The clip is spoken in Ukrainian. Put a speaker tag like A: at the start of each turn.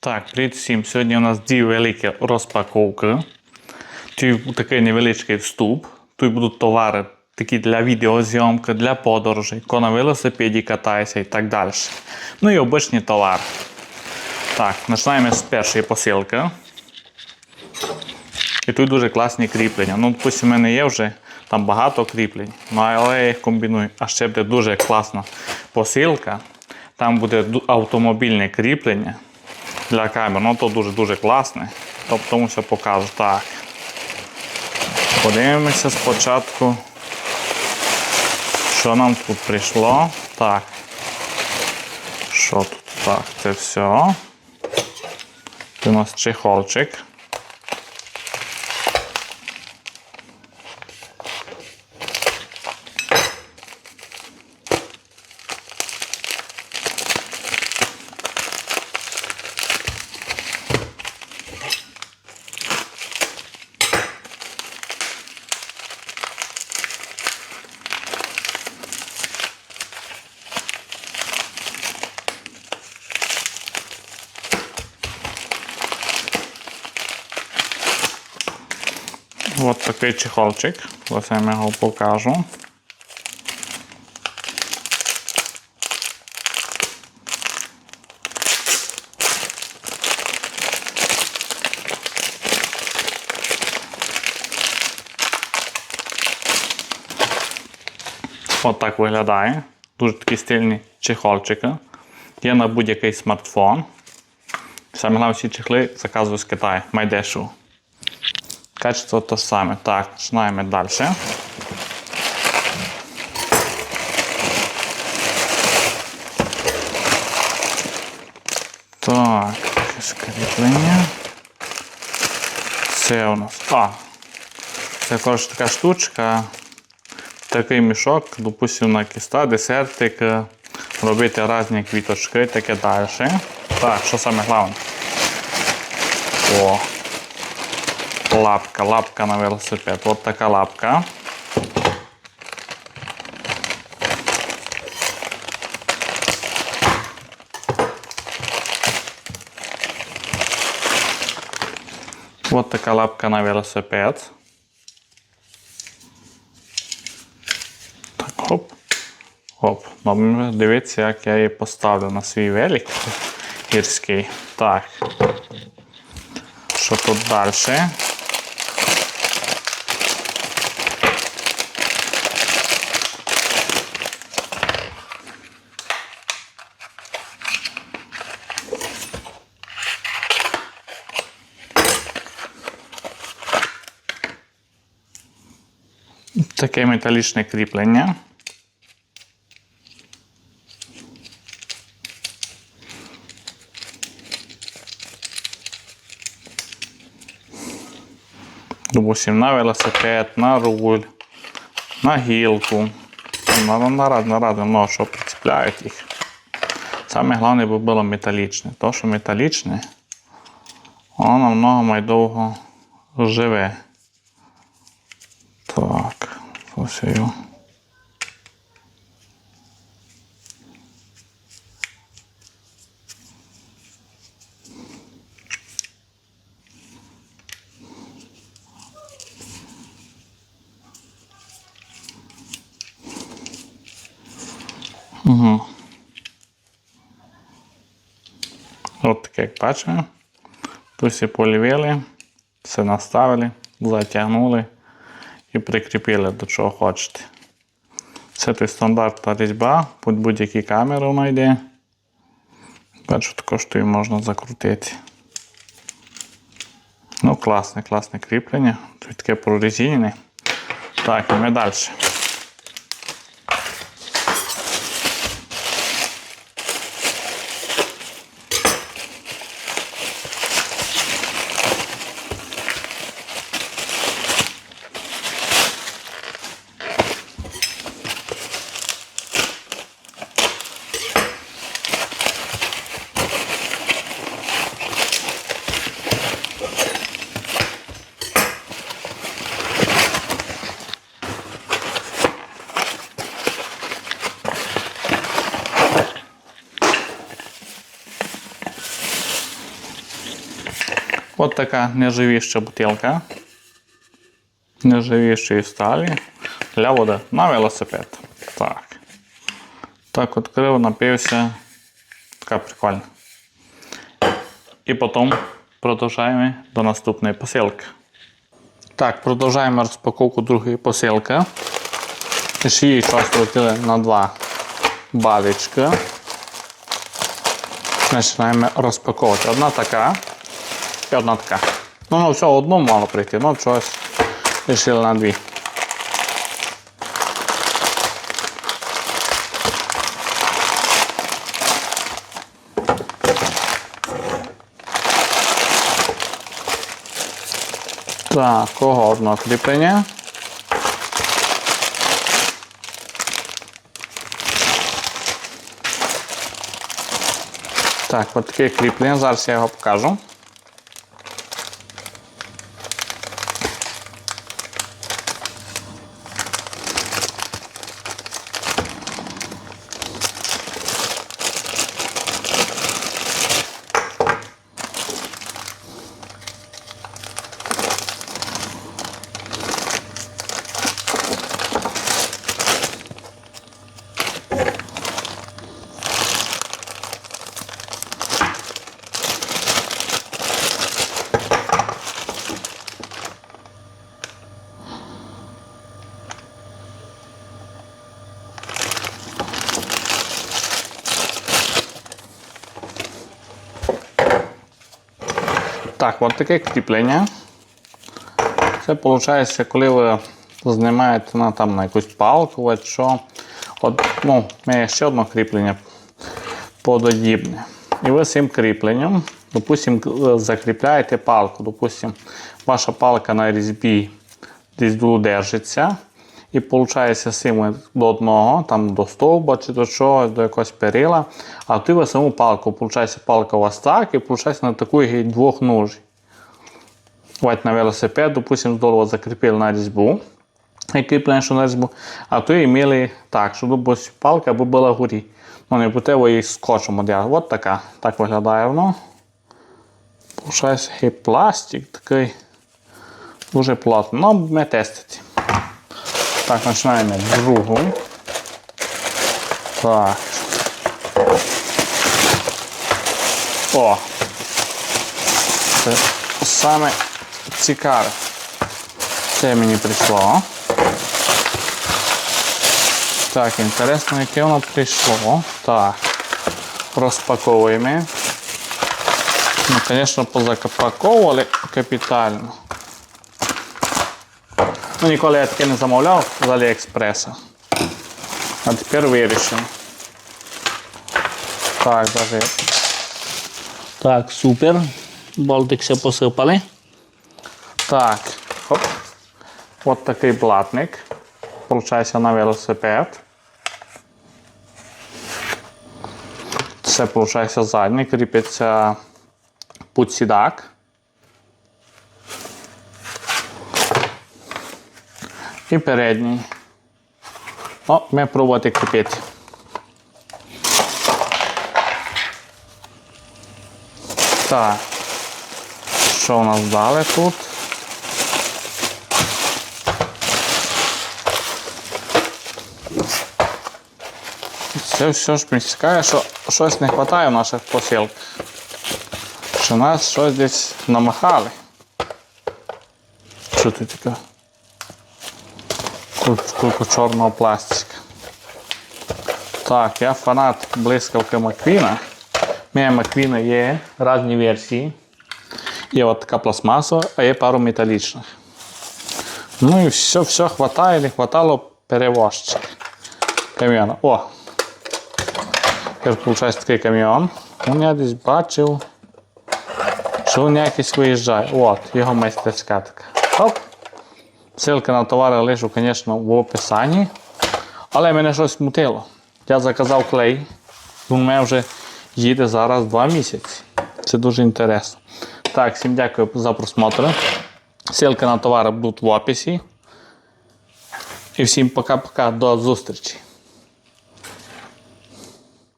A: Так, привіт всім. Сьогодні у нас дві великі розпаковки. Тут такий невеличкий вступ. Тут будуть товари такі для відеозйомки, для подорожей, хто на велосипеді катається і так далі. Ну і обичні товари. Так, починаємо з першої посилки. І тут дуже класні кріплення. Ну, допустим, у мене є вже там багато кріплень, ну, але я їх комбіную. А ще буде дуже класна посилка. Там буде автомобільне кріплення для камер. Ну, то дуже-дуже класне. Тобто тому що покажу. Так. Подивимося спочатку, що нам тут прийшло. Так. Що тут? Так, це все. Це у нас чехолчик. От такий чехолчик. Ось я вам його покажу. От так виглядає. Дуже такі стильні чехольчики. Є на будь-який смартфон. Саме головне всі чехли заказую з Китаю. Майдешу. Качество то саме. Так, починаємо далі. Так, скріплення. Це у нас. А, це коротше така штучка. Такий мішок, допустимо, на кіста, десертик, робити різні квіточки, таке далі. Так, що саме головне? О, лапка, лапка на велосипед. Вот така лапка. Вот така лапка на велосипед. Так, хоп. Хоп. Ну, дивіться, як я її поставлю на свій велик гірський. Так. Що тут далі? Таке металічне кріплення. Допустим, на велосипед, на руль, на гілку, на, на, раз- много що прицепляють їх. Саме головне би було металічне. То, що металічне, воно намного майдовго живе. Так, його. Угу. От таке, як бачимо. Тут всі полівили, все наставили, затягнули і прикріпили до чого хочете. Це той стандартна різьба, під будь-які камери вона йде. Бачу, також тут можна закрутити. Ну, класне, класне кріплення. Тут таке прорезінене. Так, і ми далі. От така нержавіща бутилка. Нержавіщої сталі для води на велосипед. Так. Так відкрив, напився. Така прикольна. І потім продовжуємо до наступної посилки. Так, продовжуємо розпаковку другої посилки. Ще її часто розділили на два балічки. Починаємо розпаковувати. Одна така і одна така. Ну, ну все, одну мало прийти, ну щось вирішили на дві. Так, кого одно кріплення. Так, от таке кріплення, зараз я його покажу. Так, от таке кріплення. Це виходить, коли ви знімаєте на, там, на якусь палку, що. От, ну, є ще одне кріплення пододібне. І ви цим кріпленням, допустим, закріпляєте палку. Допустим, ваша палка на різьбі десь держиться. І виходить цим до одного, там до стовба чи до чогось, до якогось перила. А ти ви саму палку, виходить, палка у вас так, і виходить на таку двох ножі. От на велосипед, допустим, здорово закріпили на різьбу. Кріплення, на різьбу. А то і мали так, щоб допустим, палка була вгорі. Ну, не потрібно її скотчем одягати. От така. Так виглядає воно. Получається і пластик такий. Дуже плотно. Ну, ми тестити. Так, починаємо другу. Так. О! Це саме цікаве. Це мені прийшло. Так, інтересно, яке воно прийшло. Так. Розпаковуємо. Ну, звісно, позапаковували капітально. Ну, ніколи я таке не замовляв з Аліекспреса. А тепер вирішимо. Так, даже. Так, супер. Болтик все посипали. Так, хоп. От такий блатник. Получається на велосипед. Це, виходить, задній, кріпиться підсідак. І передній. О, ми пробувати кріпити. Так. Що у нас далі тут? Це все ж цікаве, що щось не вистачає в наших посилках. Що нас щось десь намахали. Що тут таке? Кульку чорного пластика. Так, я фанат блискавки Маквіна. У мене Маквіна є різні версії. Є от така пластмасова, а є пару металічних. Ну і все, все хватає, не хватало перевозчик. Кам'яна. О! Виходить такий кам'ян. Ну, я десь бачив, що він якийсь виїжджає. От, його майстерська така. Оп! Ссылка на товари лишу, звісно, в описанні. Але мене щось смутило. Я заказав клей. Він у мене вже їде зараз 2 місяці. Це дуже інтересно. Так, всім дякую за просмотр. Ссылка на товари будуть в описі. І всім пока-пока, до зустрічі.